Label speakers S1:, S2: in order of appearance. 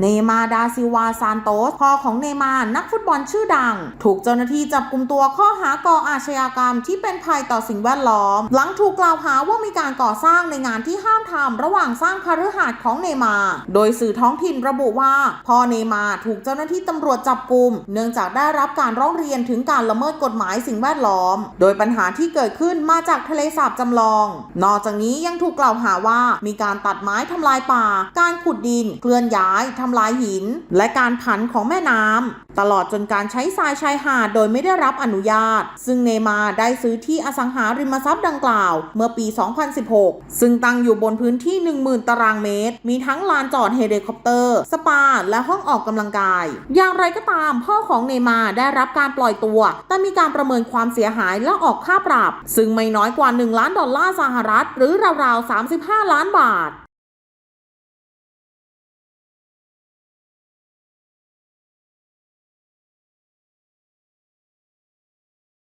S1: เนมาดาซิวาซานโตสพ่อของเนมานักฟุตบอลชื่อดัง ถูกเจ้าหน้าที่จับกลุ่มตัวข้อหาก่ออาชญากรรมที่เป็นภัยต่อสิ่งแวดล้อม หลังถูกกล่าวหาว่ามีการก่อสร้างในงานที่ห้ามทำระหว่างสร้างคฤหาสน์ของเนมา โดยสื่อท้องถิ่นระบุว่า พ่อเนมาถูกเจ้าหน้าที่ตำรวจจับกลุ่ม เนื่องจากได้รับการร้องเรียนถึงการละเมิดกฎหมายสิ่งแวดล้อม โดยปัญหาที่เกิดขึ้นมาจากทะเลสาบจำลอง นอกจากนี้ยังถูกกล่าวหาว่ามีการตัดไม้ทำลายป่า การขุดดินเคลื่อนย้ายทำลายหิน และการผันของแม่น้ำตลอดจนการใช้ทรายชายหาดโดยไม่ได้รับอนุญาต ซึ่งเนมาได้ซื้อที่อสังหาริมทรัพย์ดังกล่าว เมื่อปี 2016 ซึ่งตั้งอยู่บนพื้นที่ 10,000 ตารางเมตร มีทั้งลานจอดเฮลิคอปเตอร์ สปา และห้องออกกำลังกาย อย่างไรก็ตามพ่อของเนมาได้รับการปล่อยตัว แต่มีการประเมินความเสียหายและออกค่าปรับ ซึ่งไม่น้อยกว่า 1 ล้านดอลลาร์สหรัฐ หรือราวๆ 35 ล้านบาท